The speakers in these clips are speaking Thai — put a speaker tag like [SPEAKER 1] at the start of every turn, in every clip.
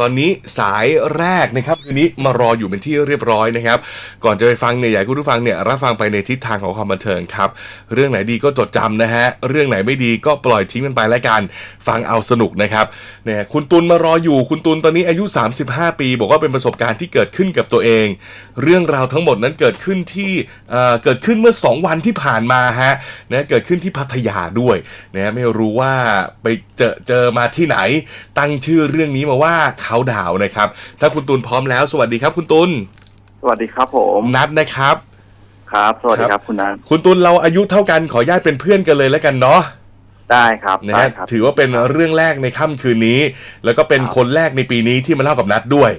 [SPEAKER 1] ตอนนี้สายแรกนะครับคืนนี้มารออยู่เป็นที่เรียบร้อยนะครับ ก่อนจะไปฟังเนี่ยอยากให้คุณผู้ฟังเนี่ยรับฟังไปในทิศทางของความบันเทิงครับ เรื่องไหนดีก็จดจำนะฮะ เรื่องไหนไม่ดีก็ปล่อยทิ้งมันไปแล้วกัน ฟังเอาสนุกนะครับเนี่ยคุณตุลมารออยู่คุณตุลตอนนี้อายุ 35 ปี บอกว่าเป็นประสบการณ์ที่เกิดขึ้นกับตัวเอง เรื่องราวทั้งหมดนั้นเกิดขึ้นที่เอ่อเกิดขึ้นเมื่อ 2 วันที่ผ่านมาฮะนะเกิดขึ้นที่พัทยาด้วยนะไม่รู้ว่าไปเจอเจอมาที่ไหน ตั้งชื่อเรื่องนี้มาว่าเขาดาวนะครับ ถ้าคุณตุลพร้อมแล้ว สวัสดีครับคุณตุล
[SPEAKER 2] สวัสดีครับผม
[SPEAKER 1] นัดนะครับ
[SPEAKER 2] ครับ สวัสดี
[SPEAKER 1] ค
[SPEAKER 2] ค
[SPEAKER 1] รั
[SPEAKER 2] รับบคุณนัน
[SPEAKER 1] คุณตุลเราอายุเท่ากันขออนุญาตเป็นเพื่อนกันเลยแล้วกันเนาะ
[SPEAKER 2] ได้ครับ
[SPEAKER 1] นะ
[SPEAKER 2] ได้
[SPEAKER 1] ฮะ
[SPEAKER 2] ครับ
[SPEAKER 1] ถือว่าเป็นเรื่องแรกในค่ำคืนนี้ แล้วก็เป็น
[SPEAKER 2] ครับ
[SPEAKER 1] คนแรกในปีนี้ที่มาเล่ากับนัดด้วย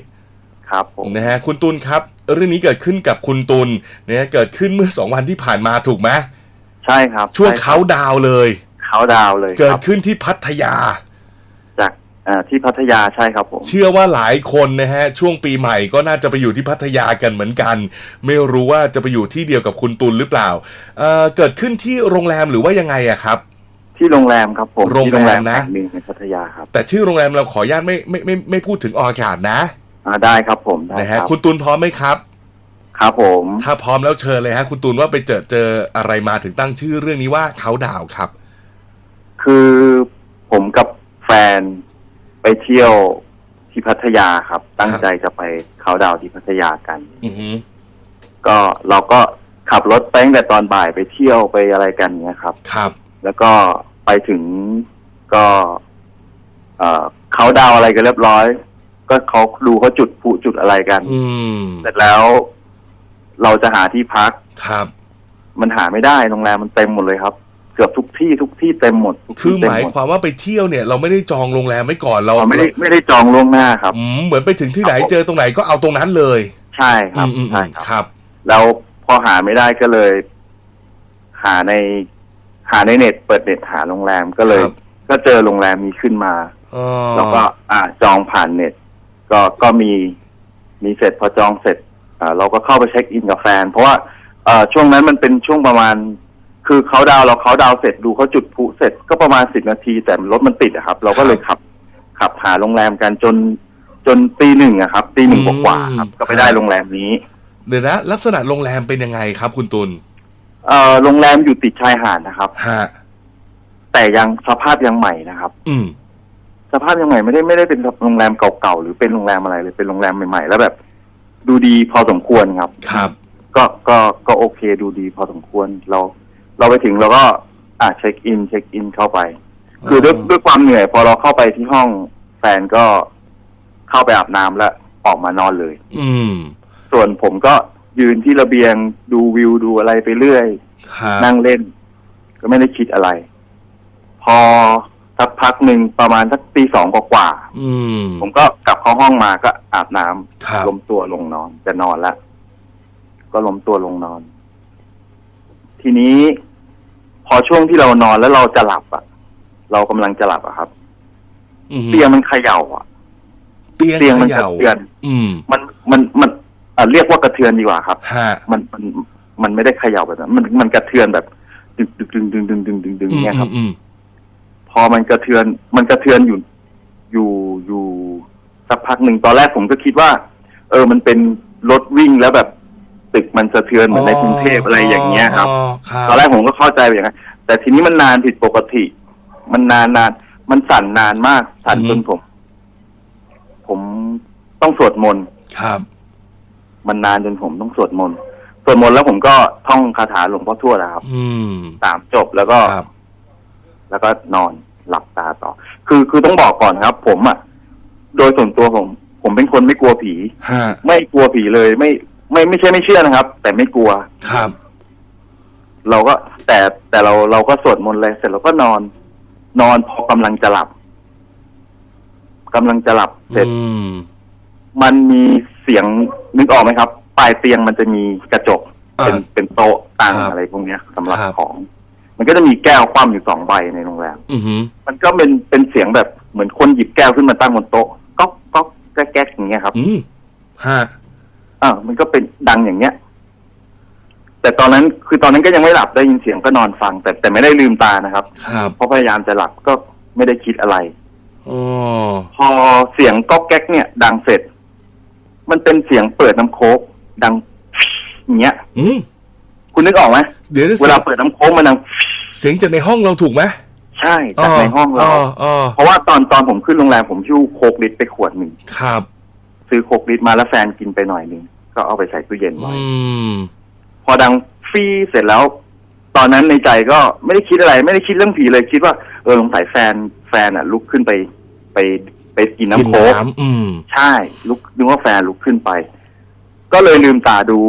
[SPEAKER 2] ครับผม
[SPEAKER 1] นะฮะคุณตุลครับ เรื่องนี้เกิดขึ้นกับคุณตุลนะฮะเกิดขึ้นเมื่อสองวันที่ผ่านมาถูกไหม
[SPEAKER 2] ใช่ครับ
[SPEAKER 1] ช่วง
[SPEAKER 2] ใครับ
[SPEAKER 1] เขาดาวน์เลย
[SPEAKER 2] เขาดาวน์เลย
[SPEAKER 1] เกิ
[SPEAKER 2] ค
[SPEAKER 1] ด
[SPEAKER 2] รับ
[SPEAKER 1] ขึ้นที่พัทยา
[SPEAKER 2] จากเอ่อที่พัทยาใช่ครับผม
[SPEAKER 1] เชื่อว่าหลายคนนะฮะ ช่วงปีใหม่ก็น่าจะไปอยู่ที่พัทยากันเหมือนกัน ไม่รู้ว่าจะไปอยู่ที่เดียวกับคุณตุลหรือเปล่าเอ่อเกิดขึ้นที่โรงแรมหรือว่ายังไงอะครับ
[SPEAKER 2] ที่โรงแรมครับผม
[SPEAKER 1] โรงแรม
[SPEAKER 2] ที่
[SPEAKER 1] นะ
[SPEAKER 2] แห่งหนึ่งในพัทยาครับ
[SPEAKER 1] แต่ชื่อโรงแรมเราขออนุญาตไม่ไม่ไม่ไม่พูดถึงออกอากาศนะ
[SPEAKER 2] อ่าได้ครับผมได้
[SPEAKER 1] นะ
[SPEAKER 2] ค
[SPEAKER 1] ฮะ
[SPEAKER 2] รับ
[SPEAKER 1] คุณตุลพร้อมไหมครับ
[SPEAKER 2] ครับผม
[SPEAKER 1] ถ้าพร้อมแล้วเชิญเลยฮะ คุณตุลว่าไปเจอเจออะไรมาถึงตั้งชื่อเรื่องนี้ว่าเขาดาวน์ครับ
[SPEAKER 2] คือผมกับแฟน ไปเที่ยวที่พัทยาครับ ตั้งใจจะไปเขาดาวน์ที่พัทยากัน
[SPEAKER 1] อือฮึ
[SPEAKER 2] ก็เราก็ขับรถไปตั้งแต่ตอนบ่ายไปเที่ยวไปอะไรกันเนี้ยครับ
[SPEAKER 1] ครับ
[SPEAKER 2] แล้วก็ไปถึงก็ เอ่อเขาดาวอะไรกันเรียบร้อย ก็เขาดูเขาจุดพลุจุดอะไรกัน
[SPEAKER 1] อืม
[SPEAKER 2] เสร็จแล้ว เราจะหาที่พัก
[SPEAKER 1] ครับ
[SPEAKER 2] มันหาไม่ได้โรงแรมมันเต็มหมดเลยครับ เกือบทุกที่ทุกที่เต็มหมดทุก
[SPEAKER 1] คือ
[SPEAKER 2] ที่
[SPEAKER 1] ห
[SPEAKER 2] เต็ม
[SPEAKER 1] มาย
[SPEAKER 2] หมด
[SPEAKER 1] ความว่าไปเที่ยวเนี่ย เราไม่ได้จองโรงแรมไว้ก่อนเรา
[SPEAKER 2] เราไม่ได้ไม่ได้จองล่วงหน้าครับ
[SPEAKER 1] อืมเหมือนไปถึงที่ไหน
[SPEAKER 2] ครับผม
[SPEAKER 1] เจอตรงไหนก็เอาตรงนั้นเลย
[SPEAKER 2] ใช่ครับ
[SPEAKER 1] อืมอืม
[SPEAKER 2] ใช่
[SPEAKER 1] อืม
[SPEAKER 2] ครับ
[SPEAKER 1] ครับ
[SPEAKER 2] แล้วพอหาไม่ได้ก็เลย หาใน หาในเน็ตเปิดเน็ตหาโรงแรมก็เลย
[SPEAKER 1] ครับ
[SPEAKER 2] ก็เจอโรงแรมนี้ขึ้นมา
[SPEAKER 1] อ๋อ
[SPEAKER 2] แล้วก็ อ่าจองผ่านเน็ต ก็ก็มีมีเสร็จพอจองเสร็จ อ่า เราก็เข้าไปเช็คอินกับแฟน เพราะว่าเอ่อช่วงนั้นมันเป็นช่วงประมาณ คือเขาดาวน์เราเขาดาวน์เสร็จดูเขาจุดพลุเสร็จก็ประมาณสิบนาที แต่รถมันติดอะครับ เราก็เลยขับขับหาโรงแรมกันจนจนตีหนึ่งอะครับตีหนึ่งกว่าๆครับ ก็ไปได้โรงแรมนี้
[SPEAKER 1] เดี๋ยวนะลักษณะโรงแรมเป็นยังไงครับ คุณตุล
[SPEAKER 2] เอ่อโรงแรมอยู่ติดชายหาดนะครับ
[SPEAKER 1] ฮะ
[SPEAKER 2] แต่ยังสภาพยังใหม่นะครับ
[SPEAKER 1] อืม
[SPEAKER 2] สภาพยังใหม่ไม่ได้ไม่ได้เป็นโรงแรมเก่าๆหรือเป็นโรงแรมอะไรเลยเป็นโรงแรมใหม่ๆ แล้วแบบ ดูดีพอสมควรครับ
[SPEAKER 1] ครับ
[SPEAKER 2] ก็ก็ก็โอเคดูดีพอสมควรเรา เราไปถึงเราก็ อ่าเช็คอิน เช็คอินเข้าไป คือด้วย
[SPEAKER 1] อ๋อ
[SPEAKER 2] ด้วยความเหนื่อยพอเราเข้าไปที่ห้องแฟนก็เข้าไปอาบน้ำแล้วออกมานอนเลย
[SPEAKER 1] อืม
[SPEAKER 2] ส่วนผมก็ยืนที่ระเบียงดูวิวดูอะไรไปเรื่อย
[SPEAKER 1] ครับ
[SPEAKER 2] นั่งเล่น ก็ไม่ได้คิดอะไร พอสักพักหนึ่งประมาณสักตีสองกว่าๆ
[SPEAKER 1] อืม
[SPEAKER 2] ผมก็กลับเข้าห้องมาก็อาบน้ำ
[SPEAKER 1] ครับ
[SPEAKER 2] ล้มตัวลงนอนจะนอนแล้วก็ล้มตัวลงนอน ทีนี้ พอช่วงที่เรานอนแล้วเราจะหลับอะเรากำลังจะหลับอะครับ
[SPEAKER 1] อืม
[SPEAKER 2] เตียงมันเขย่าอะ
[SPEAKER 1] เตียง
[SPEAKER 2] เตียง
[SPEAKER 1] เข
[SPEAKER 2] มันกระ
[SPEAKER 1] ย่า
[SPEAKER 2] เทือน
[SPEAKER 1] อืม
[SPEAKER 2] มันมันมันเอ่อเรียกว่ากระเทือนดีกว่าครับ
[SPEAKER 1] ฮะ
[SPEAKER 2] มันมันมันไม่ได้เขย่าแบบนั้นมันมันกระเทือนแบบดึงดึงดึงดึงดึงดึงดึงดึง
[SPEAKER 1] อืม
[SPEAKER 2] เนี่ยครับ
[SPEAKER 1] อืม
[SPEAKER 2] พอมันกระเทือน มันกระเทือนอยู่ อยู่อยู่สักพักหนึ่งตอนแรกผมก็คิดว่า เออ มันเป็นรถวิ่งแล้วแบบ ตึกมันสะเทือนเหมือนในกรุงเทพอะไรอย่างเงี้ยครับ
[SPEAKER 1] อ๋อครับ
[SPEAKER 2] ตอนแรกผมก็เข้าใจไปอย่างนั้นแต่ทีนี้มันนานผิดปกติ มันนานนานมันสั่นนานมาก สั่นจนผม ผมต้องสวดมนต์
[SPEAKER 1] ครับ
[SPEAKER 2] มันนานจนผมต้องสวดมนต์สวดมนต์แล้วผมก็ท่องคาถาหลวงพ่อทวดนะครับ
[SPEAKER 1] อืม
[SPEAKER 2] สามจบแล้วก็
[SPEAKER 1] ครับ
[SPEAKER 2] แล้วก็นอนหลับตาต่อ คือคือต้องบอกก่อนครับ ผมอะ โดยส่วนตัวผม ผมเป็นคนไม่กลัวผี
[SPEAKER 1] ฮะ
[SPEAKER 2] ไม่กลัวผีเลย ไม่ ไม่ไม่ใช่ไม่เชื่อนะครับ แต่ไม่กลัว
[SPEAKER 1] ครับ
[SPEAKER 2] เราก็แต่แต่เราเราก็สวดมนต์เลยเสร็จเราก็นอน นอนพอกำลังจะหลับกำลังจะหลับเสร็จ
[SPEAKER 1] อืม
[SPEAKER 2] มันมีเสียงนึกออกไหมครับ ปลายเตียงมันจะมีกระจก
[SPEAKER 1] อ่า
[SPEAKER 2] เป็นเป็นโต๊ะตั้ง
[SPEAKER 1] ครับ
[SPEAKER 2] อะไรพวกเนี้ยสำหรับ
[SPEAKER 1] ครับ
[SPEAKER 2] ของ มันก็จะมีแก้วคว่ำอยู่สองใบในโรงแรม
[SPEAKER 1] อือหือ
[SPEAKER 2] มันก็เป็นเป็นเสียงแบบเหมือนคนหยิบแก้วขึ้นมาตั้งบนโต๊ะก๊อกก๊อกแก๊กแก๊กอย่างเงี้ยครับ
[SPEAKER 1] อืมฮะ
[SPEAKER 2] อ่ามันก็เป็นดังอย่างเงี้ย แต่ตอนนั้นคือตอนนั้นก็ยังไม่หลับได้ยินเสียงก็นอนฟัง แต่แต่ไม่ได้ลืมตานะครับ
[SPEAKER 1] ครับ
[SPEAKER 2] เพราะพยายามจะหลับก็ไม่ได้คิดอะไร
[SPEAKER 1] อ๋อ
[SPEAKER 2] พอเสียงก๊อกแก๊กเนี่ย ดังเสร็จ มันเป็นเสียงเปิดน้ำโค้กดังอย่างเงี้ย
[SPEAKER 1] อืม
[SPEAKER 2] คุณนึกออกไหม
[SPEAKER 1] เดี๋ยวนะ
[SPEAKER 2] เวลาเปิดน้ำโค้กมันดัง
[SPEAKER 1] เสียงจากในห้องเราถูกไหม
[SPEAKER 2] ใช่จากในห้องเรา
[SPEAKER 1] อ๋อ
[SPEAKER 2] เพราะว่าตอนตอนผมขึ้นโรงแรมผมชิ้วโคกลิตรไปขวดหนึ่ง
[SPEAKER 1] ครับ
[SPEAKER 2] ซื้อโคกลิตรมาแล้วแฟนกินไปหน่อยหนึ่งก็เอาไปใส่ตู้เย็นไว้
[SPEAKER 1] อืม
[SPEAKER 2] พอดังฟรีเสร็จแล้ว ตอนนั้นในใจก็ไม่ได้คิดอะไร ไม่ได้คิดเรื่องผีเลยคิดว่าเออสงสัยแฟนแฟนอะ ลุกขึ้นไปไปไปกินน้ำ
[SPEAKER 1] กิน
[SPEAKER 2] โค้ก
[SPEAKER 1] น้ำอืม
[SPEAKER 2] ใช่ ลุกนึกว่าแฟนลุกขึ้นไป ก็เลยลืมตาดู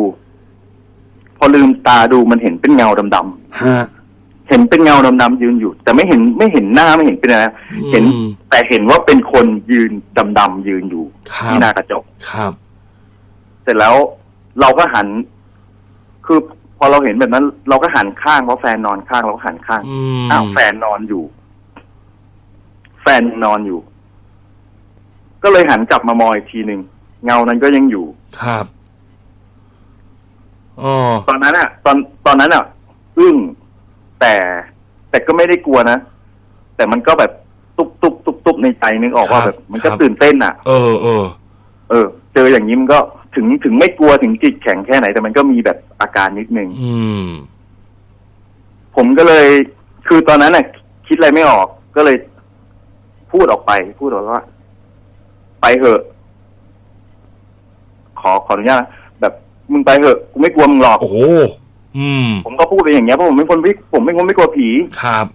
[SPEAKER 2] พอลืมตาดูมันเห็นเป็นเงาดำ
[SPEAKER 1] ฮะ
[SPEAKER 2] ๆ เห็นเป็นเงาดำๆยืนอยู่ แต่ไม่เห็นไม่เห็นหน้าไม่เห็นเป็นอะไรนะ
[SPEAKER 1] อืม
[SPEAKER 2] เห็น แต่เห็นว่าเป็นคนยืนดำๆยืนอยู่
[SPEAKER 1] ครับ
[SPEAKER 2] ที่หน้ากระจก
[SPEAKER 1] ครับ
[SPEAKER 2] เสร็จแล้วเราก็หัน คือพอเราเห็นแบบนั้น เราก็หันข้างเพราะแฟนนอนข้างเราก็หันข้าง
[SPEAKER 1] อืม
[SPEAKER 2] อ้าวแฟนนอนอยู่ แฟนยังนอนอยู่ ก็เลยหันกลับมามองอีกทีหนึ่งเงานั้นก็ยังอยู่
[SPEAKER 1] ครับอ๋อ
[SPEAKER 2] ตอนนั้นอะตอนตอนนั้นอะอึ้ง แต่แต่ก็ไม่ได้กลัวนะ แต่มันก็แบบตุบตุบตุบตุบในใจนึกออกว่าแบบมันก็ตื่นเต้นอะ
[SPEAKER 1] เออเออ
[SPEAKER 2] เออ เจออย่างนี้มันก็ถึงถึงไม่กลัวถึงจิตแข็งแค่ไหน แต่มันก็มีแบบอาการนิดนึง
[SPEAKER 1] อืม
[SPEAKER 2] ผมก็เลย คือตอนนั้นน่ะ คิดอะไรไม่ออกก็เลย พูดออกไป พูดออกว่า ไปเถอะ ขอขออนุญาตนะแบบมึงไปเถอะกูไม่กลัวมึงหรอก
[SPEAKER 1] โอ้โห อืม
[SPEAKER 2] ผมก็พูดไปอย่างเงี้ยเพราะผมเป็นคนไม่ผมเป็นคนไม่กลัวผี
[SPEAKER 1] ครับ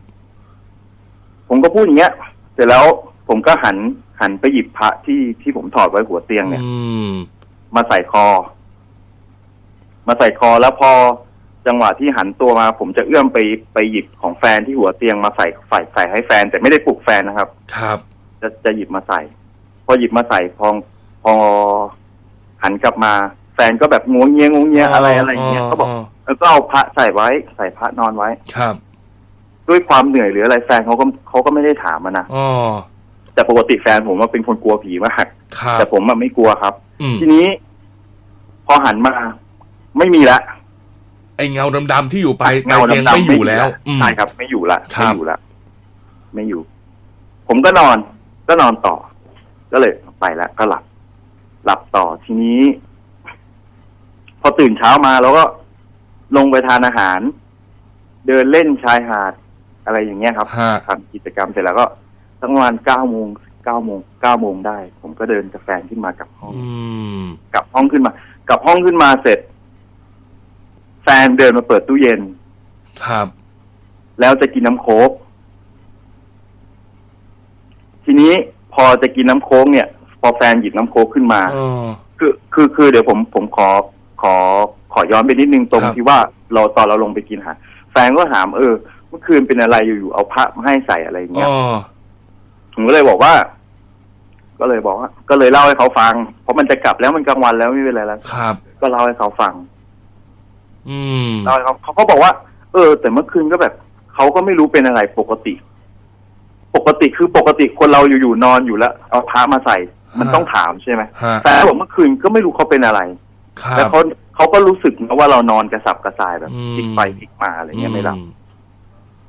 [SPEAKER 2] ผมก็พูดอย่างเงี้ย เสร็จแล้วผมก็หันหันไปหยิบพระที่ที่ผมถอดไว้หัวเตียงเนี่ย
[SPEAKER 1] อืม
[SPEAKER 2] มาใส่คอ มาใส่คอแล้วพอจังหวะที่หันตัวมา ผมจะเอื้อมไปไปหยิบของแฟนที่หัวเตียงมาใส่ใส่ใส่ให้แฟน แต่ไม่ได้ปลุกแฟนนะครับ
[SPEAKER 1] ครับ
[SPEAKER 2] จะจะหยิบมาใส่ พอหยิบมาใส่พอพอหันกลับมา แฟนก็แบบงวงเงียงวงเงียอะไรอะไรอย่างเงี้ยเขาบอก แล้วก็เอาพระใส่ไว้ ใส่พระนอนไว้
[SPEAKER 1] ครับ
[SPEAKER 2] ด้วยความเหนื่อยหรืออะไรแฟนเขาก็เขาก็ไม่ได้ถามมานะ
[SPEAKER 1] อ๋อ
[SPEAKER 2] แต่ปกติแฟนผมว่าเป็นคนกลัวผีมาก
[SPEAKER 1] ครับ
[SPEAKER 2] แต่ผมอะไม่กลัวครับ
[SPEAKER 1] อืม
[SPEAKER 2] ทีนี้ พอหันมาไม่มีละ
[SPEAKER 1] ไอเงาดำๆที่อยู่ไป
[SPEAKER 2] เงา
[SPEAKER 1] ปลยตีย
[SPEAKER 2] ดำๆ
[SPEAKER 1] ไม่อยู่แล้วอืม
[SPEAKER 2] ใช่ครับ ไม่อยู่ละ
[SPEAKER 1] ครับ
[SPEAKER 2] ไม่อยู่ละไม่อยู่ ผมก็นอน ก็นอนต่อ ก็เลยไปแล้วก็หลับ หลับต่อทีนี้ พอตื่นเช้ามาเราก็ ลงไปทานอาหาร เดินเล่นชายหาดอะไรอย่างเงี้ยครับ
[SPEAKER 1] ฮะ
[SPEAKER 2] ทำกิจกรรมเสร็จแล้วก็ตั้งประมาณเก้าโมงเก้าโมงเก้าโมงได้ ผมก็เดินกับแฟนขึ้นมากลับห้อง
[SPEAKER 1] อืม
[SPEAKER 2] กลับห้องขึ้นมากลับห้องขึ้นมาเสร็จ แฟนเดินมาเปิดตู้เย็น
[SPEAKER 1] ครับ
[SPEAKER 2] แล้วจะกินน้ำโค้กทีนี้พอจะกินน้ำโค้กเนี่ย พอแฟนหยิบน้ำโค้กขึ้นมา
[SPEAKER 1] อ๋อ
[SPEAKER 2] คือคือคือเดี๋ยวผมผมขอขอ ขอย้อนไปนิดนึงตรง
[SPEAKER 1] ครับ
[SPEAKER 2] ที่ว่าเราตอนเราลงไปกินอาหารแฟนก็ถามเออ เมื่อคืนเป็นอะไรอยู่ๆเอาพระมาให้ใส่อะไรอย่างเงี้ย
[SPEAKER 1] อ๋อ
[SPEAKER 2] ผมก็เลยบอกว่า ก็เลยบอกว่า ก็เลยเล่าให้เขาฟัง เพราะมันจะกลับแล้วมันกลางวันแล้วไม่เป็นไรแล้ว
[SPEAKER 1] ครับ
[SPEAKER 2] ก็เล่าให้เขาฟัง
[SPEAKER 1] อืม
[SPEAKER 2] เล่าให้เขาเขาก็บอกว่า เออ แต่เมื่อคืนก็แบบเขาก็ไม่รู้เป็นอะไรปกติ ปกติคือปกติคนเราอยู่ๆนอนอยู่แล้ว เอาพระมาใส่ มันต้องถามใช่ไหม
[SPEAKER 1] ฮะ
[SPEAKER 2] แต่บอกเมื่อคืนก็ไม่รู้เขาเป็นอะไร
[SPEAKER 1] ครั
[SPEAKER 2] แล้ว
[SPEAKER 1] บ
[SPEAKER 2] เขา เขาก็รู้สึกนะว่าเรานอนกระสับกระส่ายแบบ
[SPEAKER 1] อืม
[SPEAKER 2] พลิกไปพลิกมาอะไรเงี้ยไม่หลับ
[SPEAKER 1] อื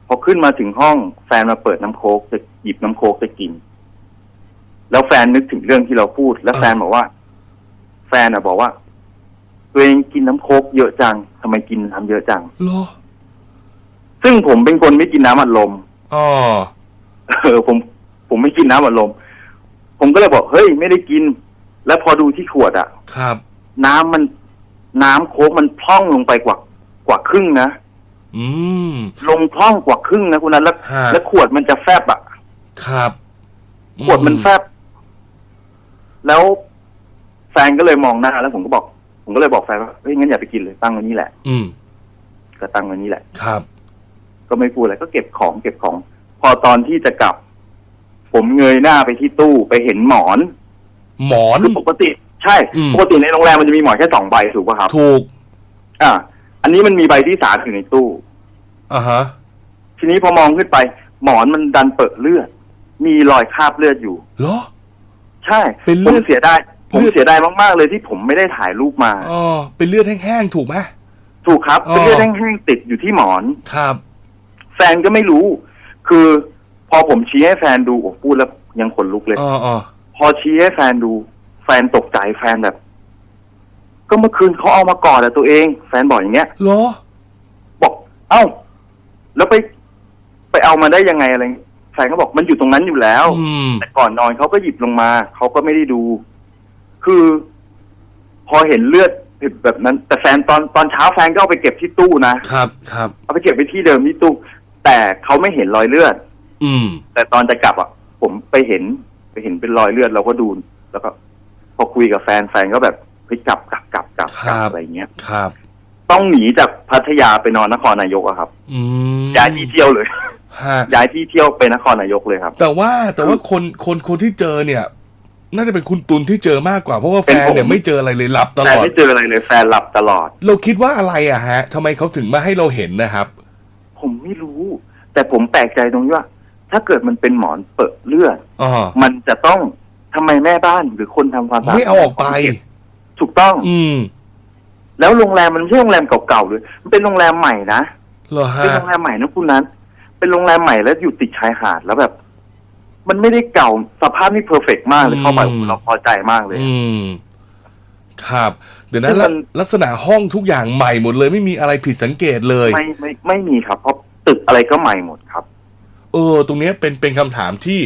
[SPEAKER 2] พอขึ้นมาถึงห้องแฟนมาเปิดน้ำโค้กจะหยิบน้ำโค้กจะกิน แล้วแฟนนึกถึงเรื่องที่เราพูด แล้วแฟนบอกว่า แฟนอะบอกว่าตัวเองกินน้ำโค้กเยอะจังทำไมกินน้ำเยอะจัง
[SPEAKER 1] เหรอ
[SPEAKER 2] ซึ่งผมเป็นคนไม่กินน้ำอัดลม
[SPEAKER 1] อ๋อ
[SPEAKER 2] เออผมผมไม่กินน้ำอัดลม ผมก็เลยบอกเฮ้ยไม่ได้กิน แล้วพอดูที่ขวดอะ
[SPEAKER 1] ครับ
[SPEAKER 2] น้ำมัน น้ำโค้กมันพร่องลงไปกว่ากว่าครึ่งนะ
[SPEAKER 1] อืม
[SPEAKER 2] ลงพร่องกว่าครึ่งนะคุณนั้นแล้ว
[SPEAKER 1] ฮะ
[SPEAKER 2] แล้วขวดมันจะแฟบอะ
[SPEAKER 1] ครับ
[SPEAKER 2] ขวดมันแฟบ แล้วแฟนก็เลยมองหน้าแล้วผมก็บอก ผมก็เลยบอกแฟนว่าเฮ้ยงั้นอย่าไปกินเลยตั้งไว้นี่แหละ
[SPEAKER 1] อืม
[SPEAKER 2] ก็ตั้งไว้นี่แหละ
[SPEAKER 1] ครับ
[SPEAKER 2] ก็ไม่พูดอะไรก็เก็บของเก็บของ พอตอนที่จะกลับ ผมเงยหน้าไปที่ตู้ไปเห็นหมอน
[SPEAKER 1] หมอน
[SPEAKER 2] คือปกติ ใช่
[SPEAKER 1] อืม
[SPEAKER 2] ปกติในโรงแรมมันจะมีหมอนแค่สองใบถูกป่ะครับ
[SPEAKER 1] ถูก
[SPEAKER 2] อ่า อันนี้มันมีใบที่สามอยู่ในตู้
[SPEAKER 1] อ่าฮะ
[SPEAKER 2] ทีนี้พอมองขึ้นไป หมอนมันดันเปิดเลือด มีรอยคราบเลือดอยู่
[SPEAKER 1] เหรอ
[SPEAKER 2] ใช่
[SPEAKER 1] เป็นเลื
[SPEAKER 2] ผ
[SPEAKER 1] อ
[SPEAKER 2] ม
[SPEAKER 1] ด
[SPEAKER 2] เสียดายผม
[SPEAKER 1] เลือด
[SPEAKER 2] เสียดายมากๆเลยที่ผมไม่ได้ถ่ายรูปมา
[SPEAKER 1] อ๋อเป็นเลือดแห้งๆถูกไหม
[SPEAKER 2] ถูกครับ
[SPEAKER 1] อ๋อ
[SPEAKER 2] เป็นเลือดแห้งๆติดอยู่ที่หมอน
[SPEAKER 1] ครับ
[SPEAKER 2] แฟนก็ไม่รู้ คือพอผมชี้ให้แฟนดูโอ้พูดแล้วยังขนลุกเลย
[SPEAKER 1] อ๋ออ๋อ
[SPEAKER 2] พอชี้ให้แฟนดูแฟนตกใจแฟนแบบ ก็เมื่อคืนเขาเอามากอดอะตัวเอง แฟนบอกอย่างเงี้ย
[SPEAKER 1] เหรอ
[SPEAKER 2] บอก เอ้า แล้วไป ไปเอามาได้ยังไงอะไรแฟนก็บอกมันอยู่ตรงนั้นอยู่แล้ว
[SPEAKER 1] อืม
[SPEAKER 2] แต่ก่อนนอนเขาก็หยิบลงมา เขาก็ไม่ได้ดู คือ พอเห็นเลือดแบบนั้น แต่แฟนตอนตอนเช้าแฟนก็เอาไปเก็บที่ตู้นะ
[SPEAKER 1] ครับครับ
[SPEAKER 2] เอาไปเก็บไปที่เดิมที่ตู้ แต่เขาไม่เห็นรอยเลือด
[SPEAKER 1] อืม
[SPEAKER 2] แต่ตอนจะกลับอะ ผมไปเห็น ไปเห็นเป็นรอยเลือดเราก็ดู แล้วก็พ อคุยกับแฟนแฟนก็แบบเฮ้ยกลับกลับกลับกลับกลับ อะไรเงี้ย
[SPEAKER 1] ครับ
[SPEAKER 2] ต้องหนีจากพัทยาไปนอนนครนายกอะครับ
[SPEAKER 1] อืม
[SPEAKER 2] ย้ายที่เที่ยวเลย
[SPEAKER 1] ฮะ
[SPEAKER 2] ย้ายที่เที่ยวไปนครนายกเลยครับ
[SPEAKER 1] แต่ว่าแต่ว่าคนคนคนที่เจอเนี่ย น่าจะเป็นคุณตุลที่เจอมากกว่าเพราะว่าแฟ
[SPEAKER 2] เป็น
[SPEAKER 1] น
[SPEAKER 2] ผม
[SPEAKER 1] เนี่ยไม่เจออะไรเลยหลับต
[SPEAKER 2] แฟ
[SPEAKER 1] ล
[SPEAKER 2] น
[SPEAKER 1] อด
[SPEAKER 2] ไม่เจออะไรเลยแฟนหลับตลอด
[SPEAKER 1] เราคิดว่าอะไรอะฮะทำไมเขาถึงมาให้เราเห็นนะครับ
[SPEAKER 2] ผมไม่รู้ แต่ผมแปลกใจตรงที่ว่า ถ้าเกิดมันเป็นหมอนเปิดเลือด
[SPEAKER 1] อ๋อ
[SPEAKER 2] มันจะต้อง ทำไมแม่บ้านหรือคนทำความสะอาด
[SPEAKER 1] ไม่เอาออกไป
[SPEAKER 2] ถูกต้อง
[SPEAKER 1] อืม
[SPEAKER 2] แล้วโรงแรมมันไม่ใช่โรงแรมเก่าๆเลยมันเป็นโรงแรมใหม่นะ
[SPEAKER 1] เหรอ
[SPEAKER 2] เป็น
[SPEAKER 1] ฮะ
[SPEAKER 2] โรงแรมใหม่นะคุณนั้น เป็นโรงแรมใหม่แล้วอยู่ติดชายหาดแล้วแบบ มันไม่ได้เก่าสภาพนี่เพอร์เฟกมากเลยเข้าไปโอ้โหเราพอใจมากเลย
[SPEAKER 1] อืม ครับ เดี๋ยวนะ
[SPEAKER 2] ซึ่ง
[SPEAKER 1] ลั
[SPEAKER 2] มั
[SPEAKER 1] ก
[SPEAKER 2] น
[SPEAKER 1] ลักษณะห้องทุกอย่างใหม่หมดเลย ไม่มีอะไรผิดสังเกตเลย
[SPEAKER 2] ไม่ไม่ไม่มีครับเพราะตึกอะไรก็ใหม่หมดครับ
[SPEAKER 1] เออ ตรงเนี้ยเป็นเป็นคำถามที่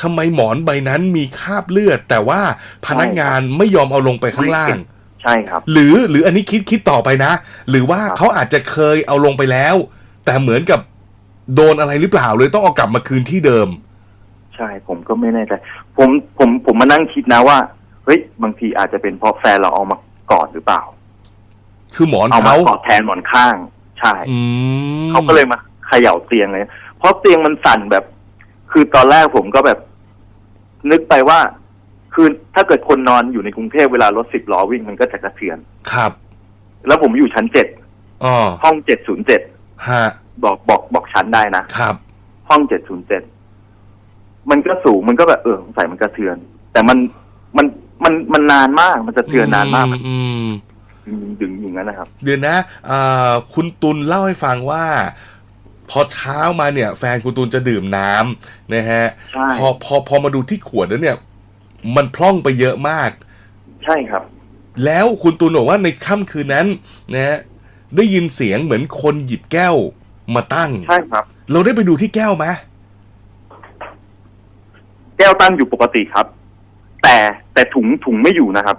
[SPEAKER 1] ทำไมหมอนใบนั้นมีคราบเลือด แต่ว่าพนักงานไม่ยอมเอาลงไปข้างล่าง
[SPEAKER 2] ใช่ครับ
[SPEAKER 1] หรือหรืออันนี้คิดคิดต่อไปนะ หรือว่า
[SPEAKER 2] ครับ
[SPEAKER 1] เขาอาจจะเคยเอาลงไปแล้ว แต่เหมือนกับโดนอะไรหรือเปล่าเลยต้องเอากลับมาคืนที่เดิม
[SPEAKER 2] ใช่ผมก็ไม่แน่ใจผมผมผมมานั่งคิดนะว่าเฮ้ยบางทีอาจจะเป็นเพราะแฟนเราเอามากอดหรือเปล่า
[SPEAKER 1] คือหมอน
[SPEAKER 2] เอามา
[SPEAKER 1] เขา
[SPEAKER 2] กอดแทนหมอนข้าง ใช่
[SPEAKER 1] อืม
[SPEAKER 2] เขาก็เลยมาเขย่าเตียงเลย เพราะเตียงมันสั่นแบบ คือตอนแรกผมก็แบบ นึกไปว่า คือถ้าเกิดคนนอนอยู่ในกรุงเทพเวลารถสิบล้อวิ่งมันก็จะกระเทือน
[SPEAKER 1] ครับ
[SPEAKER 2] แล้วผมอยู่ชั้นเจ็ด
[SPEAKER 1] อ๋อ
[SPEAKER 2] ห้องเจ็ดศูนย์เจ็ด
[SPEAKER 1] ฮะ
[SPEAKER 2] บอกบอกบอกชั้นได้นะ
[SPEAKER 1] ครับ
[SPEAKER 2] ห้องเจ็ดศูนย์เจ็ดมันก็สูงมันก็แบบเออสงสัยมันกระเทือน แต่มันมันมันมันนานมาก มันจะเทือนนานมากมัน
[SPEAKER 1] อืม
[SPEAKER 2] ดึงอย่างนั้นนะครับ
[SPEAKER 1] เดี๋ยวนะอ่าคุณตุลเล่าให้ฟังว่าพ อเช้ามาเนี่ย แฟนคุณตุลจะดื่มน้ำนะฮะ
[SPEAKER 2] ใช่
[SPEAKER 1] พอพอพอมาดูที่ขวดแล้วเนี่ย มันพร่องไปเยอะมาก
[SPEAKER 2] ใช่ครับ
[SPEAKER 1] แล้วคุณตุลบอกว่าในค่ำคืนนั้นนะฮะได้ยินเสียงเหมือนคนหยิบแก้วมาตั้ง
[SPEAKER 2] ใช่ครับ
[SPEAKER 1] เราได้ไปดูที่แก้วไหม
[SPEAKER 2] แก้วตั้งอยู่ปกติครับ แต่แต่ถุงถุงไม่อยู่นะครับ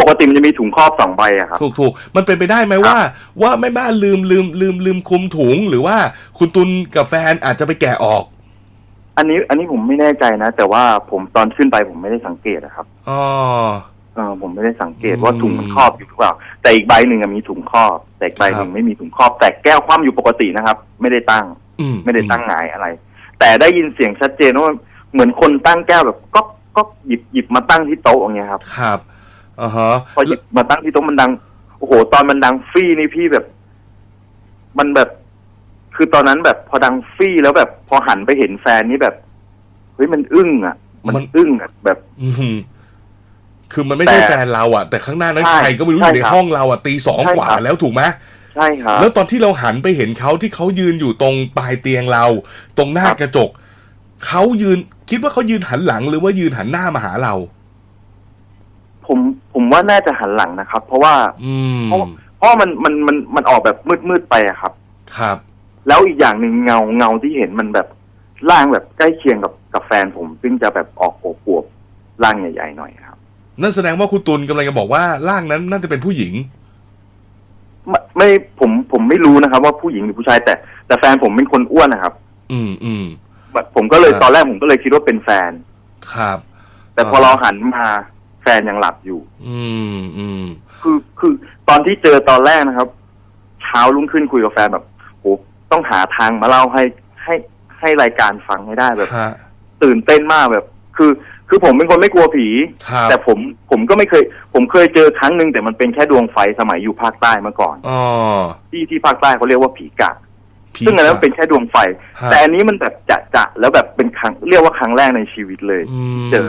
[SPEAKER 2] ปกติมันจะมีถุงครอบสองใบอะครับ
[SPEAKER 1] ถูกถูกมันเป็นไปได้ไหมว่า ว่าแม่บ้านลืมลืมลืมลืมคลุมถุงหรือว่าคุณตุลกับแฟนอาจจะไปแกะออก
[SPEAKER 2] อันนี้อันนี้ผมไม่แน่ใจนะ แต่ว่าผมตอนขึ้นไปผมไม่ได้สังเกตนะครับ
[SPEAKER 1] อ๋อ
[SPEAKER 2] เออผมไม่ได้สังเกต
[SPEAKER 1] อืม
[SPEAKER 2] ว่าถุงมันครอบอยู่หรือเปล่า แต่อีกใบหนึ่งอะมีถุงครอบ แต่อีกใบหนึ่ง
[SPEAKER 1] ครับ
[SPEAKER 2] ไม่มีถุงครอบ แต่แก้วคว่ำอยู่ปกตินะครับ ไม่ได้ตั้ง
[SPEAKER 1] อื
[SPEAKER 2] ไม่ได้ตั้งหงายอะไร แต่ได้ยินเสียงชัดเจนว่าเหมือนคนตั้งแก้วแบบก็ก็หยิบหยิบมาตั้งที่โต๊ะอย่างเงี้ยครับ
[SPEAKER 1] ครับ อ่าฮะ
[SPEAKER 2] พอหยิบมาตั้งที่โต๊ะมันดัง โอ้โห ตอนมันดังฟี่นี่พี่แบบ มันแบบ คือตอนนั้นแบบพอดังฟี่แล้วแบบ พอหันไปเห็นแฟนนี่แบบเฮ้ยมันอึ้งอะ มันอึ้งอะแบบ
[SPEAKER 1] อืมคือมันไม่ใช่
[SPEAKER 2] แต่
[SPEAKER 1] แฟนเราอะแต่ข้างหน้านั้น
[SPEAKER 2] ใช่
[SPEAKER 1] ใครก็ไม่รู้อ
[SPEAKER 2] ใช่
[SPEAKER 1] ยู่ใน
[SPEAKER 2] ครับ
[SPEAKER 1] ห้องเราอะตีสอง
[SPEAKER 2] ใช่
[SPEAKER 1] กว่า
[SPEAKER 2] ครับ
[SPEAKER 1] แล้วถูกไหม
[SPEAKER 2] ใช่ครับ
[SPEAKER 1] แล้วตอนที่เราหันไปเห็นเขาที่เขายืนอยู่ตรงปลายเตียงเรา ตรงหน้า
[SPEAKER 2] ครับ
[SPEAKER 1] กระจกเขายืนคิดว่าเขายืนหันหลังหรือว่ายืนหันหน้ามาหาเรา
[SPEAKER 2] ผม ผมว่าน่าจะหันหลังนะครับ เพราะว่า
[SPEAKER 1] อืม
[SPEAKER 2] เพราะเพราะมันมันมันมันออกแบบมืดมืดๆไปอะครับ
[SPEAKER 1] ครับ
[SPEAKER 2] แล้วอีกอย่างหนึ่งเงาเงาที่เห็นมันแบบร่างแบบใกล้เคียงกับกับแฟนผม ซึ่งจะแบบออกโอบวบๆร่างใหญ่ๆหน่อยครับ
[SPEAKER 1] นั่นแสดงว่าคุณตุลกำลังจะบอกว่าร่างนั้นน่าจะเป็นผู้หญิง
[SPEAKER 2] ไม่ไม่ผมผมไม่รู้นะครับ ว่าผู้หญิงหรือผู้ชายแต่ แต่แฟนผมเป็นคนอ้วนนะครับ
[SPEAKER 1] อืมอืม
[SPEAKER 2] แบบผมก็เลย
[SPEAKER 1] ครับ
[SPEAKER 2] ตอนแรกผมก็เลยคิดว่าเป็นแฟน
[SPEAKER 1] ครับ
[SPEAKER 2] แต่พอเราหันมาแฟ นยังหลับอยู่
[SPEAKER 1] อืมอืม
[SPEAKER 2] คือคือตอนที่เจอตอนแรกนะครับ เช้ารุ่งขึ้นคุยกับแฟนแบบโหต้องหาทางมาเล่าให้ให้ให้รายการฟังให้ได้แบบ
[SPEAKER 1] ฮะ
[SPEAKER 2] ตื่นเต้นมากแบบ คือ คือผมเป็นคนไม่กลัวผี
[SPEAKER 1] ครับ
[SPEAKER 2] แต่ผมผมก็ไม่เคย ผมเคยเจอครั้งหนึ่งแต่มันเป็นแค่ดวงไฟสมัยอยู่ภาคใต้เมื่อก่อน
[SPEAKER 1] อ๋อ
[SPEAKER 2] ที่ที่ภาคใต้เขาเรียกว่าผีกะ
[SPEAKER 1] ผี
[SPEAKER 2] ซึ่งอันนั้นมันเป็นแค่ดวงไฟ
[SPEAKER 1] ฮะ
[SPEAKER 2] แต่อันนี้มันแบบจะจะแล้วแบบเป็นครั้งเรียกว่าครั้งแรกในชีวิตเลย
[SPEAKER 1] อืม
[SPEAKER 2] เจอ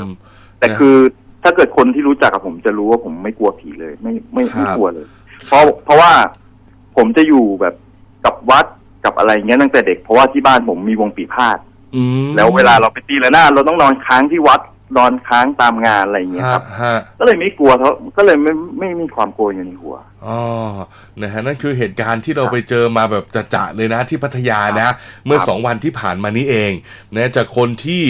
[SPEAKER 2] แต่
[SPEAKER 1] นะ
[SPEAKER 2] คือ ถ้าเกิดคนที่รู้จักกับผมจะรู้ว่าผมไม่กลัวผีเลย ไม่ไม่
[SPEAKER 1] ครับ
[SPEAKER 2] ไม่กลัวเลย เพราะเพราะว่าผมจะอยู่แบบกับวัดกับอะไรเงี้ยตั้งแต่เด็กเพราะว่าที่บ้านผมมีวงปีพาด
[SPEAKER 1] อืม
[SPEAKER 2] แล้วเวลาเราไปตีระนาดเราต้องนอนค้างที่วัดนอนค้างตามงานอะไรอย่างเงี้ย
[SPEAKER 1] ฮะ
[SPEAKER 2] ครับ
[SPEAKER 1] ฮะ
[SPEAKER 2] ก็เลยไม่กลัวเขาก็เลยไม่ไม่มีความกลัวอยู่ในหัว
[SPEAKER 1] อ๋อนะฮะนั่นคือเหตุการณ์ที่เรา
[SPEAKER 2] ครับ
[SPEAKER 1] ไปเจอมาแบบจะๆเลยนะที่พัทยานะ เมื่อ
[SPEAKER 2] ครับ
[SPEAKER 1] สองวันที่ผ่านมานี้เองนะจากคนที่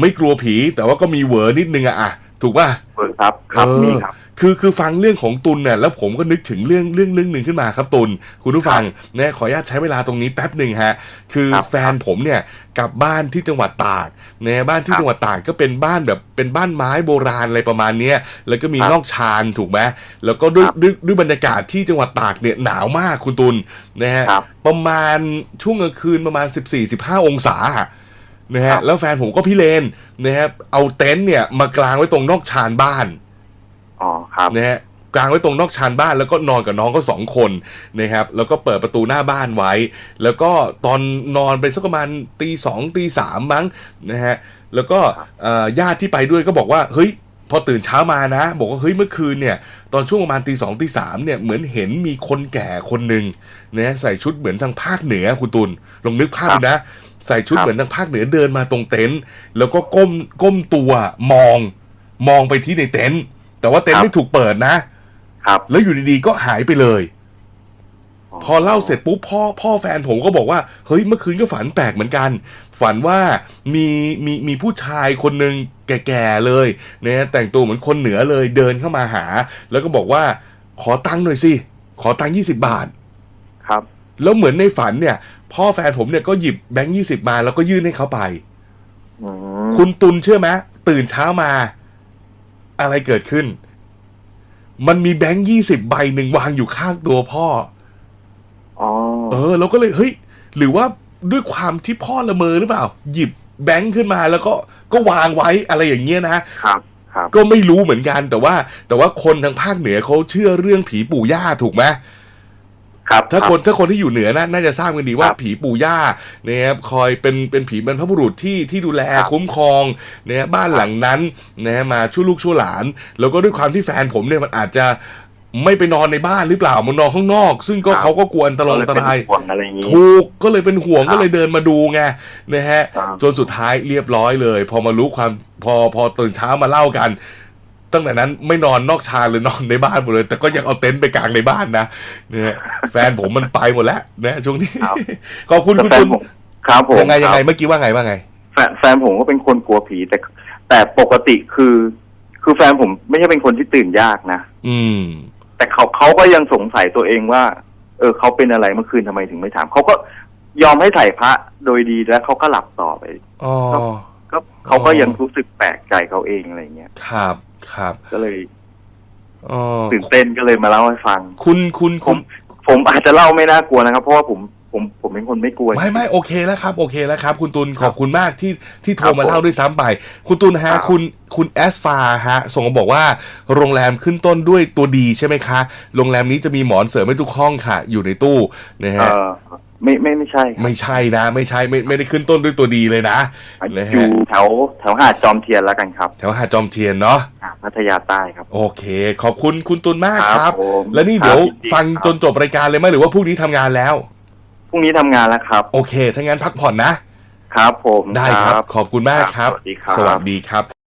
[SPEAKER 1] ไม่กลัวผีแต่ว่าก็มีเหวอนิดนึงอะอะ ถูกป่ะ
[SPEAKER 2] เปิดครับครับ
[SPEAKER 1] เออ
[SPEAKER 2] นี่ครับ
[SPEAKER 1] คือคือฟังเรื่องของตุลเนี่ยแล้วผมก็นึกถึงเรื่องเรื่องเรื่องหนึ่งขึ้นมาครับตุลคุณผู้ฟังนะขออนุญาตใช้เวลาตรงนี้แป๊บหนึ่งฮะคือ
[SPEAKER 2] ครับ
[SPEAKER 1] แฟนผมเนี่ยกลับบ้านที่จังหวัดตากนะบ้านที่
[SPEAKER 2] ครับ
[SPEAKER 1] จังหวัดตากก็เป็นบ้านแบบเป็นบ้านไม้โบราณอะไรประมาณเนี้ยแล้วก็มี
[SPEAKER 2] ครับ
[SPEAKER 1] นอกชานถูกไหมแล้วก็ด้วย
[SPEAKER 2] ครับ
[SPEAKER 1] ด้วยด้วยบรรยากาศที่จังหวัดตากเนี่ยหนาวมากคุณตุลนะฮะ
[SPEAKER 2] ครับ
[SPEAKER 1] ประมาณช่วงกลางคืนประมาณ 14-15 องศาอะ นะ
[SPEAKER 2] ครั
[SPEAKER 1] ฮะ
[SPEAKER 2] บ
[SPEAKER 1] แล้วแฟนผมก็พิเรนนะครับเอาเต็นท์เนี่ยมากลางไว้ตรงนอกชานบ้าน
[SPEAKER 2] อ๋อครับ
[SPEAKER 1] นะฮะกลางไว้ตรงนอกชานบ้านแล้วก็นอนกับน้องก็สองคนนะครับแล้วก็เปิดประตูหน้าบ้านไว้ แล้วก็ตอนนอนไปสักประมาณตีสองตีสามมั้งนะฮะแล้วก็เอ่อญาติที่ไปด้วยก็บอกว่าเฮ้ยพอตื่นเช้ามานะ บอกว่าเฮ้ยเมื่อคืนเนี่ย ตอนช่วงประมาณตีสองตีสามเนี่ยเหมือนเห็นมีคนแก่คนหนึ่งนะใส่ชุดเหมือนทางภาคเหนือคุณตุลลองนึกภาพดูนะ ใส่ชุด
[SPEAKER 2] ครับ
[SPEAKER 1] เหมือนทางภาคเหนือเดินมาตรงเต็นท์แล้วก็ก้มก้มตัวมอง มองไปที่ในเต็นท์แต่ว่าเต็นท์ไม่ถูกเปิดนะ
[SPEAKER 2] ครับ
[SPEAKER 1] แล้วอยู่ดีๆก็หายไปเลย พอเล่าเสร็จปุ๊บพ่อพ่อแฟนผมก็บอกว่า เฮ้ยเมื่อคืนก็ฝันแปลกเหมือนกัน ฝันว่ามีมีมีผู้ชายคนหนึ่งแก่ๆเลยเนี่ยแต่งตัวเหมือนคนเหนือเลยเดินเข้ามาหา แล้วก็บอกว่า ขอตังค์หน่อยสิ ขอตังค์ยี่สิบาท
[SPEAKER 2] ครับ
[SPEAKER 1] แล้วเหมือนในฝันเนี่ย พ่อแฟนผมเนี่ยก็หยิบแบงค์ยี่สิบมาแล้วก็ยื่นให้เขาไป
[SPEAKER 2] อืม
[SPEAKER 1] คุณตุลเชื่อไหมตื่นเช้ามา อะไรเกิดขึ้น มันมีแบงค์ยี่สิบใบหนึ่งวางอยู่ข้างตัวพ่อ
[SPEAKER 2] อ๋อ
[SPEAKER 1] เออ เราก็เลยเฮ้ย หรือว่าด้วยความที่พ่อละเมอหรือเปล่า หยิบแบงค์ขึ้นมาแล้วก็ก็วางไว้อะไรอย่างเงี้ยนะ
[SPEAKER 2] ครับครับ
[SPEAKER 1] ก็ไม่รู้เหมือนกันแต่ว่า แต่ว่าคนทางภาคเหนือเขาเชื่อเรื่องผีปู่ย่าถูกไหม
[SPEAKER 2] ครับ
[SPEAKER 1] ถ้า
[SPEAKER 2] รับ
[SPEAKER 1] คนถ้าคนที่อยู่เหนือนะน่าจะทราบกันดีว่า
[SPEAKER 2] ครับ
[SPEAKER 1] ผีปู่ย่านะครับคอยเป็นเป็นผีบรรพบุรุษที่ที่ดูแล
[SPEAKER 2] ครับ
[SPEAKER 1] คุ้มครองนะบ้านหลังนั้นนะมาช่วยลูกช่วยหลาน แล้วก็ด้วยความที่แฟนผมเนี่ยมันอาจจะไม่ไปนอนในบ้านหรือเปล่ามันนอนข้างนอก ซึ่งก็
[SPEAKER 2] ครับ
[SPEAKER 1] เขาก็กลัวอันตรายอันตราย
[SPEAKER 2] ก็เลเป็นห่วงอะไรอย่างนี้
[SPEAKER 1] ถูกก็เลยเป็นห่วง
[SPEAKER 2] ครับ
[SPEAKER 1] ก็เลยเดินมาดูไงนะฮะ
[SPEAKER 2] ครับ
[SPEAKER 1] จนสุดท้ายเรียบร้อยเลย พอมารู้ความพอพอตื่นเช้ามาเล่ากัน ตั้งแต่นั้นไม่นอนนอกชานเลยนอนในบ้านหมดเลย แต่ก็ยังเอาเต็นท์ไปกางในบ้านนะเนี่ยแฟนผมมันไปหมดแล้วนะช่วงนี้
[SPEAKER 2] ครับ
[SPEAKER 1] ขอบคุณ
[SPEAKER 2] แต่
[SPEAKER 1] คุณ
[SPEAKER 2] แฟน
[SPEAKER 1] คุณ
[SPEAKER 2] ผมครับผม
[SPEAKER 1] ยังไงยังไง
[SPEAKER 2] ครับ
[SPEAKER 1] เมื่อกี้ว่าไงว่าไง
[SPEAKER 2] แฟนแฟนผมก็เป็นคนกลัวผีแต่ แต่ปกติคือ คือแฟนผมไม่ใช่เป็นคนที่ตื่นยากนะ
[SPEAKER 1] อืม
[SPEAKER 2] แต่เขาเขาก็ยังสงสัยตัวเองว่า เออเขาเป็นอะไรเมื่อคืนทำไมถึงไม่ถามเขาก็ยอมให้ใส่พระโดยดีแล้วเขาก็หลับต่อไป
[SPEAKER 1] อ๋อ
[SPEAKER 2] ก็เขาก็
[SPEAKER 1] อ๋อ
[SPEAKER 2] ยังรู้สึกแปลกใจเขาเองอะไรเงี้ย
[SPEAKER 1] ครับ ครับ
[SPEAKER 2] ก็เลย
[SPEAKER 1] อ๋อ
[SPEAKER 2] ตื่นเต้นก็เลยมาเล่าให้ฟัง
[SPEAKER 1] คุณคุณ
[SPEAKER 2] ผ
[SPEAKER 1] คุณ
[SPEAKER 2] มผมอาจจะเล่าไม่น่ากลัวนะครับ เพราะว่าผมผมผมเป็นคนไม่กลัว
[SPEAKER 1] ไม่ไม่โอเคแล้วครับ โอเคแล้วครับ คุณตุล
[SPEAKER 2] ค
[SPEAKER 1] ข
[SPEAKER 2] รับ
[SPEAKER 1] อบคุณมากที่ที่โท
[SPEAKER 2] ครั
[SPEAKER 1] ร
[SPEAKER 2] บ
[SPEAKER 1] มาเล่า
[SPEAKER 2] ผม
[SPEAKER 1] ด้วยซ้ำไป คุณตุลฮะ
[SPEAKER 2] ครับ
[SPEAKER 1] คุณคุณแอสฟาฮะส่งมาบอกว่าโรงแรมขึ้นต้นด้วยตัวดีใช่ไหมคะ โรงแรมนี้จะมีหมอนเสริมให้ทุกห้องค่ะ อยู่ในตู้นะ
[SPEAKER 2] เอ
[SPEAKER 1] ฮะ
[SPEAKER 2] อ ไม่ไม่ไม่ใช่ครับ
[SPEAKER 1] ไม่ใช่นะ ไม่ใช่ไม่ไม่ได้ขึ้นต้นด้วยตัวดีเลยนะนะฮะ
[SPEAKER 2] อยู่แถวแถวหาดจอมเทียนแล้วกันครับ
[SPEAKER 1] แถวหาดจอมเทียนเนาะ
[SPEAKER 2] อ่าพัทยาใต้ครับ
[SPEAKER 1] โอเค ขอบคุณคุณตุลมากค
[SPEAKER 2] ครั
[SPEAKER 1] รับ
[SPEAKER 2] บผม
[SPEAKER 1] แล้วนี่เดี๋ยว
[SPEAKER 2] ครับยินดี
[SPEAKER 1] ฟัง
[SPEAKER 2] ครับ
[SPEAKER 1] จนจบรายการเลยไหมหรือว่าพรุ่งนี้ทำงานแล้ว
[SPEAKER 2] พรุ่งนี้ทำงานแล้วครับ
[SPEAKER 1] โอเค ถ้างั้นพักผ่อนนะ
[SPEAKER 2] ครับผม
[SPEAKER 1] ได้ครับ ขอบคุณมากครับ
[SPEAKER 2] สวัสดีครับ
[SPEAKER 1] สวัสดีครับ